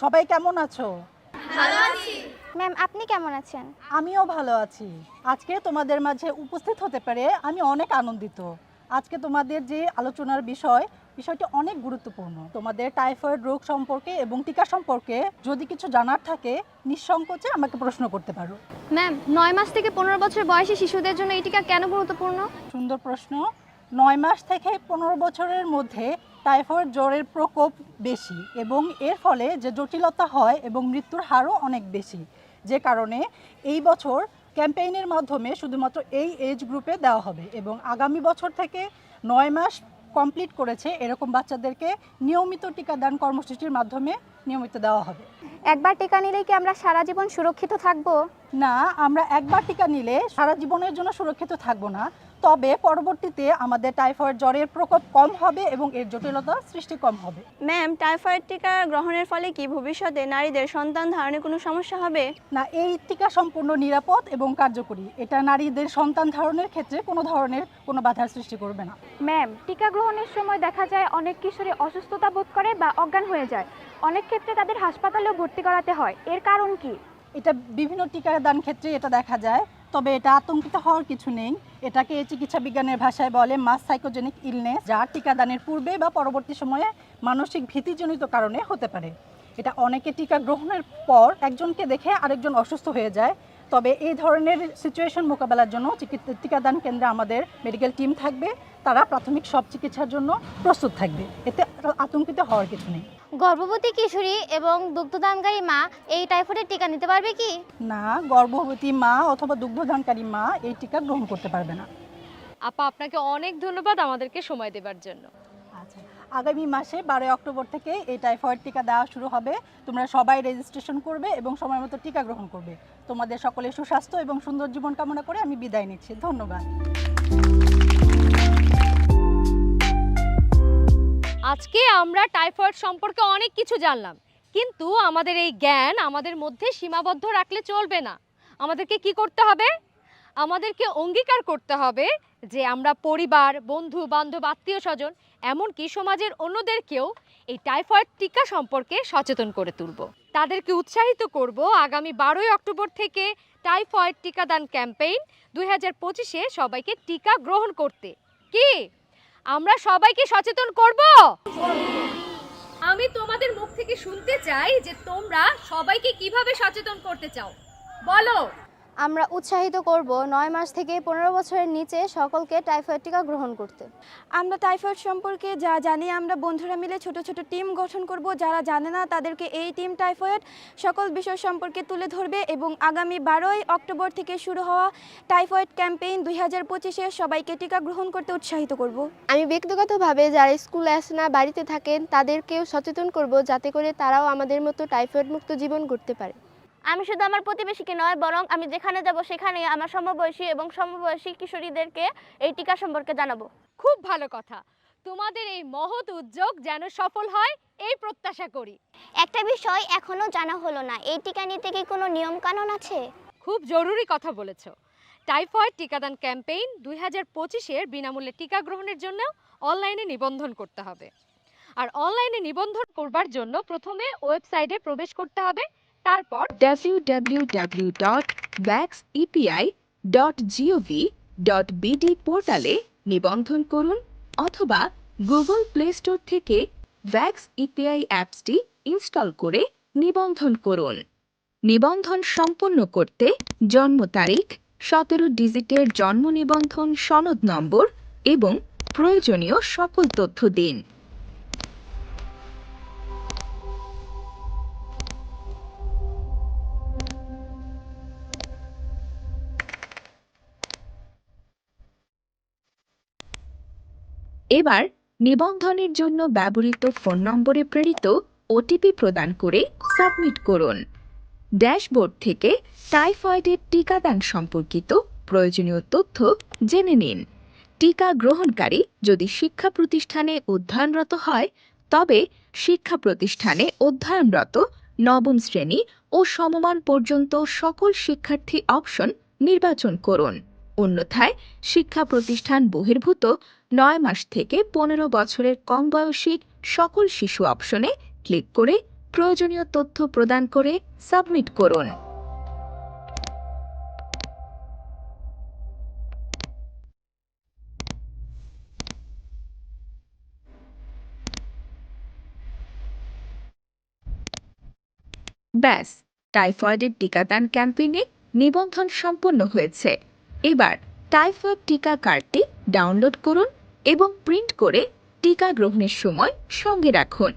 সবাই কেমন আছো? ম্যাম আপনি কেমন আছেন? আমিও ভালো আছি। আজকে তোমাদের মাঝে উপস্থিত হতে পারে আমি অনেক আনন্দিত। আজকে তোমাদের যে আলোচনার বিষয় বিষয়টি অনেক গুরুত্বপূর্ণ। তোমাদের টাইফয়েড রোগ সম্পর্কে এবং টিকা সম্পর্কে যদি কিছু জানার থাকে নিঃসংকোচে আমাকে প্রশ্ন করতে পারো। ম্যাম নয় মাস থেকে পনেরো বছর বয়সী শিশুদের জন্য এই টিকা কেন গুরুত্বপূর্ণ? সুন্দর প্রশ্ন। নয় মাস থেকে পনেরো বছরের মধ্যে টাইফয়েড জ্বরের প্রকোপ বেশি এবং এর ফলে যে জটিলতা হয় এবং মৃত্যুর হারও অনেক বেশি। যে কারণে এই বছর ক্যাম্পেইনের মাধ্যমে শুধুমাত্র এই এজ গ্রুপে দেওয়া হবে এবং আগামী বছর থেকে নয় মাস কমপ্লিট করেছে এরকম বাচ্চাদেরকে নিয়মিত টিকাদান কর্মসূচির মাধ্যমে নিয়মিত দেওয়া হবে। একবার টিকা নিলেই কি আমরা সারা জীবন সুরক্ষিত থাকব? না আমরা একবার টিকা নিলে সারা জীবনের জন্য সুরক্ষিত থাকব না। তবে পরবর্তীতে আমাদের টাইফয়েড জ্বরের প্রকোপ কম হবে এবং এর জটিলতা সৃষ্টি কম হবে। ম্যাম টাইফয়েড টিকা গ্রহণের ফলে কি ভবিষ্যতে নারীদের সন্তান ধারণে কোনো সমস্যা হবে? না এই টিকা সম্পূর্ণ নিরাপদ এবং কার্যকরী। এটা নারীদের সন্তান ধারণের ক্ষেত্রে কোনো ধরনের কোনো বাধার সৃষ্টি করবে না। ম্যাম টিকা গ্রহণের সময় দেখা যায় অনেক কিশোরী অসুস্থতা বোধ করে বা অজ্ঞান হয়ে যায়। অনেক ক্ষেত্রে তাদের হাসপাতালেও ভর্তি করাতে হয়। এর কারণ কি? এটা বিভিন্ন টিকাদান ক্ষেত্রে এটা দেখা যায়, তবে এটা আতঙ্কিত হওয়ার কিছু নেই। এটাকে চিকিৎসা বিজ্ঞানের ভাষায় বলে মাস সাইকোজেনিক ইলনেস, যা টিকাদানের পূর্বে বা পরবর্তী সময়ে মানসিক ভীতিজনিত কারণে হতে পারে। এটা অনেকে টিকা গ্রহণের পর একজনকে দেখে আরেকজন অসুস্থ হয়ে যায়। তবে এই ধরনের সিচুয়েশন মোকাবেলার জন্য টিকাদান কেন্দ্রে আমাদের মেডিকেল টিম থাকবে। তারা প্রাথমিক সব চিকিৎসার জন্য প্রস্তুত থাকবে। এতে আতঙ্কিত হওয়ার কিছু নেই। গর্ভবতী কিশোরী এবং দুগ্ধদানকারী মা এই টাইফয়েডের টিকা নিতে পারবে কি? না গর্ভবতী মা অথবা দুগ্ধদানকারী মা এই টিকা গ্রহণ করতে পারবে না। আপা আপনাকে অনেক ধন্যবাদ আমাদেরকে সময় দেবার জন্য। আগামী মাসে বারোই অক্টোবর থেকে এই টাইফয়েড টিকা দেওয়া শুরু হবে। তোমরা সবাই রেজিস্ট্রেশন করবে এবং সময় মতো টিকা গ্রহণ করবে। তোমাদের সকলের সুস্বাস্থ্য এবং সুন্দর জীবন কামনা করে আমি বিদায় নিচ্ছি। ধন্যবাদ। আজকে আমরা টাইফয়েড সম্পর্কে অনেক কিছু জানলাম, কিন্তু আমাদের এই জ্ঞান আমাদের মধ্যে সীমাবদ্ধ রাখলে চলবে না। আমাদেরকে কি করতে হবে? আমাদেরকে অঙ্গীকার করতে হবে যে আমরা পরিবার, বন্ধু, বান্ধব, আত্মীয় স্বজন, এমনকি সমাজের অন্যদেরকেও এই টাইফয়েড টিকা সম্পর্কে সচেতন করে তুলব। তাদেরকে উৎসাহিত করব আগামী বারোই অক্টোবর থেকে টাইফয়েড টিকাদান ক্যাম্পেইন দুই হাজার পঁচিশে সবাইকে টিকা গ্রহণ করতে। কি? আমরা সবাইকে সচেতন করব? আমি তোমাদের মুখ থেকে শুনতে চাই যে তোমরা সবাইকে কীভাবে সচেতন করতে চাও। বলো। আমরা উৎসাহিত করব নয় মাস থেকে পনেরো বছরের নিচে সকলকে টাইফয়েড টিকা গ্রহণ করতে। আমরা টাইফয়েড সম্পর্কে যা জানি আমরা বন্ধুরা মিলে ছোট ছোট টিম গঠন করব। যারা জানে না তাদেরকে এই টিম টাইফয়েড সকল বিষয় সম্পর্কে তুলে ধরবে এবং আগামী বারোই অক্টোবর থেকে শুরু হওয়া টাইফয়েড ক্যাম্পেইন দুই হাজার পঁচিশে সবাইকে টিকা গ্রহণ করতে উৎসাহিত করব। আমি ব্যক্তিগতভাবে যারা স্কুলে আসে না বাড়িতে থাকেন তাদেরকেও সচেতন করব যাতে করে তারাও আমাদের মতো টাইফয়েড মুক্ত জীবন করতে পারে। আমি শুধু আমার প্রতিবেশীকে নয় বরং আমি যেখানে যাব সেখানে আমার সমবয়সী এবং সমবয়সী কিশোরীদেরকে এই টিকা সম্পর্কে জানাব। খুব ভালো কথা। তোমাদের এই মহৎ উদ্যোগ যেন সফল হয় এই প্রত্যাশা করি। একটা বিষয় এখনও জানা হলো না এই টিকা নিতে কি কোনো নিয়ম কানুন আছে? খুব জরুরি কথা বলেছ। টাইফয়েড টিকাদান ক্যাম্পেইন দুই হাজার পঁচিশের বিনামূল্যে টিকা গ্রহণের জন্য অনলাইনে নিবন্ধন করতে হবে। আর অনলাইনে নিবন্ধন করবার জন্য প্রথমে ওয়েবসাইটে প্রবেশ করতে হবে তারপর www.vaxepi.gov.bd পোর্টালে নিবন্ধন করুন অথবা গুগল প্লে স্টোর থেকে ভ্যাক্স ইপিআই অ্যাপসটি ইনস্টল করে নিবন্ধন করুন। নিবন্ধন সম্পন্ন করতে জন্ম তারিখ, সতেরো ডিজিটের জন্ম নিবন্ধন সনদ নম্বর এবং প্রয়োজনীয় সকল তথ্য দিন। এবার নিবন্ধনের জন্য ব্যবহৃত ফোন নম্বরে প্রেরিত ওটিপি প্রদান করে সাবমিট করুন। ড্যাশবোর্ড থেকে টাইফয়েডের টিকাদান সম্পর্কিত প্রয়োজনীয় তথ্য জেনে নিন। টিকা গ্রহণকারী যদি শিক্ষা প্রতিষ্ঠানে অধ্যয়নরত হয়, তবে শিক্ষা প্রতিষ্ঠানে অধ্যয়নরত নবম শ্রেণি ও সমমান পর্যন্ত সকল শিক্ষার্থী অপশন নির্বাচন করুন। অন্যথায় শিক্ষা প্রতিষ্ঠান বহির্ভূত নয় মাস থেকে পনেরো বছরের কম বয়সী সকল শিশু অপশনে ক্লিক করে প্রয়োজনীয় তথ্য প্রদান করে সাবমিট করুন। ব্যাস, টাইফয়েডের টিকাদান ক্যাম্পেইনে নিবন্ধন সম্পন্ন হয়েছে। এবার টাইফয়েড টিকা কার্ডটি ডাউনলোড করুন এবং প্রিন্ট করে টিকা গ্রহণের সময় সঙ্গে রাখুন।